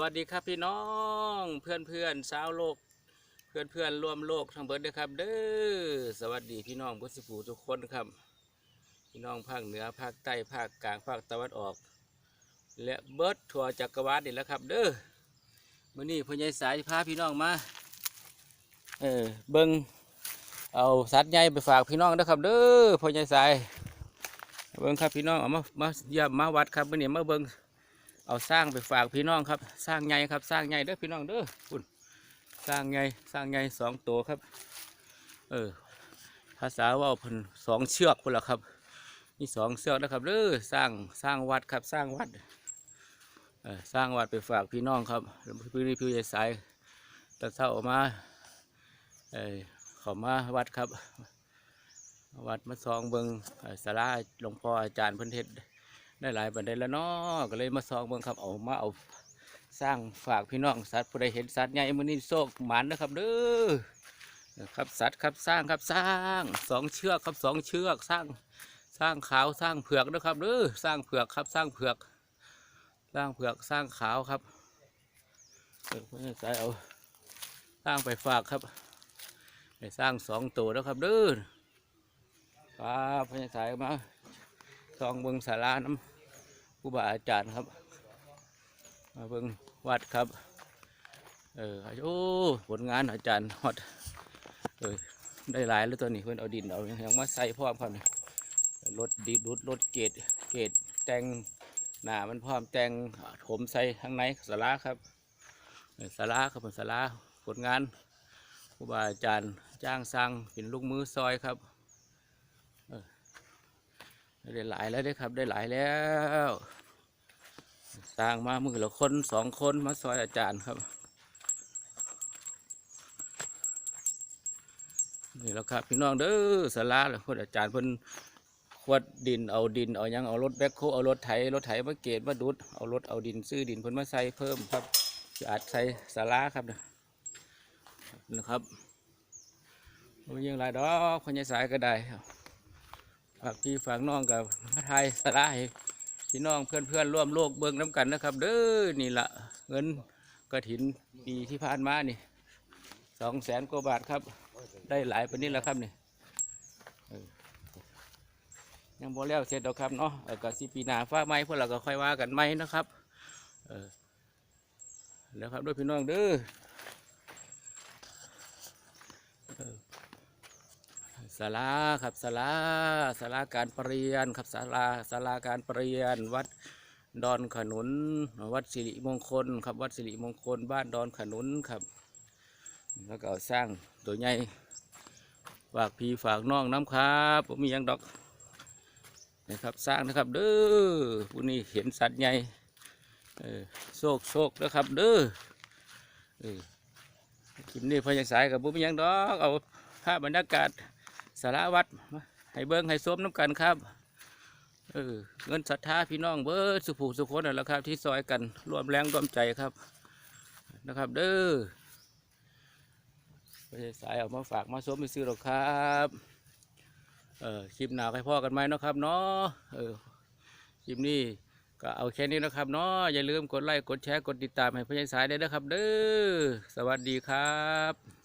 วัสดีครับพี่น้องเพื่อนเพื่อนสาวโลก เพื่อนเพื่อนร่วมโลกทั้งเบิดเด้อครับ เด้อสวัสดีพี่น้องบุษผูทุกคนครับ พี่น้องภาคเหนือภาคใต้ภาคกลางภาคตะวันออก และเบิดทั่วจักรวาลนี่แหล้วครับ เด้อมื้อนี้พ่อใหญ่สายพาพี่น้องมาเออเบิ่งเอาสัตว์ใหญ่ไปฝากพี่น้องเด้อครับ เด้อพ่อใหญ่สายเบิ่งครับพี่น้องเอามามาเยี่ยมมาวัดครับมื้อนี้มาเบิ่ง เอาสร้างไปฝากพี่น้องครับ สร้างใหญ่ครับ สร้างใหญ่เด้อพี่น้องเด้อคุณสร้างใหญ่สร้างใหญ่สองตัวครับ เออ ภาษาว่าพิ่นสองเชือกพุ่นละครับนี่สองเชือกนะครับเด้อสร้างสร้างวัดครับ สร้างวัดเออสร้างวัดไปฝากพี่น้องครับพี่นี่พี่ใหญ่สายตะเช้าออกมาเออขามาวัดครับ วัดมาซองเบิงเอ่อศาลาหลวงพ่ออาจารย์พิ่นเทศ ได้หลายบันไดแล้วเนาะก็เลยมาซองเบิ่งครับเอามาเอาสร้างฝากพี่น้องสัตว์ผู้ใดเห็นสัตว์ใหญ่มื้อนี้โชคหมานนะครับเด้อนะครับสัตว์ครับสร้างครับสร้างสองเชือกครับสองเชือกสร้างสร้างขาวสร้างเผือกนะครับเด้อสร้างเผือกครับสร้างเผือก สร้างเผือกสร้างขาวครับเออเพื่อนสายเอาสร้างไปฝากครับไปสร้างสองตัวแล้วครับเด้อครับเพื่อนสายมาซองเบิงสาราน้ำ ครูบาอาจารย์ครับ มาเบิ่งวัดครับ เออโอ้ผลงานอาจารย์ฮอดเออได้หลายแล้วตัวนี้เพื่อนเอาดินเอาอย่างมาใส่พร้อมครับรถดีดุดรถเกตเกตแต่งหน้ามันพร้อมแต่งถมใส่ข้างในสาราครับสาราครับเป็นสาราผลงานครูบาอาจารย์จ้างสร้างเป็นลูกมือซอยครับ ได้หลายแล้วเด้ครับ ได้หลายแล้วต่างมามือละคนสองคนมาซอยอาจารย์ครับนี่แล้วครับพี่น้องเด้อสาราเลยคนอาจารย์เพิ่นขวดดินเอาดินเอายังเอารถแบคโคเอารถไถรถไถมาเกตมาดุดเอารถเอาดินซื้อดินเพิ่นมาใส่เพิ่มครับจะอัดใส่สาราครับนะครับมันยังหลายดอกคนยายสายก็ได้ครับ ฝากพี่ฝากน้องกับพระไทยสลายพี่น้องเพื่อนเพื่อนๆร่วมโลกเบิ่งน้ำกันนะครับ เด้อนี่ละเงินกระถินปีที่ผ่านมานี่สองแสนกว่าบาทครับ ได้หลายปานนี้แล้วครับนี่ยังบ่แล้วเสร็จดอกครับเนาะเออก็สิปีนาฟ้าไหมพวกเราก็ค่อยว่ากันไหมนะครับเออแล้วครับด้วยพี่น้องเด้อ ศาลาครับศาลาศาลาการประเรียนครับศาลาศาลาการประเรียน วัดดอนขนุน วัดสิริมงคลครับวัดสิริมงคล บ้านดอนขนุนครับ แล้วก็เอาสร้างตัวใหญ่ฝากพี่ฝากน้องน้ำครับผมมียังดอกนะครับสร้างนะครับเด้อผู้นี้เห็นสัตว์ใหญ่โชคโชคนะครับเด้อคลิปนี้พอยังสายกับบุ้มยังดอกเอาภาพบรรยากาศ สารวัตรให้เบิ้งให้ส้มน้ำกันครับเออเงินศรัทธาพี่น้องเบิดสุภูสุคนนั่นแหละครับ ที่ซอยกันร่วมแรงร่วมใจครับนะครับ เด้อไปสายเอามาฝากมาส้มไปซื้อหรอกครับเออคลิปหนาให้พ่อกันไหมนะครับเนาะเออคลิปนี้ก็เอาแค่นี้นะครับเนาะอย่าลืมกดไลค์กดแชร์กดติดตามให้พี่สายได้นะครับ เด้อสวัสดีครับ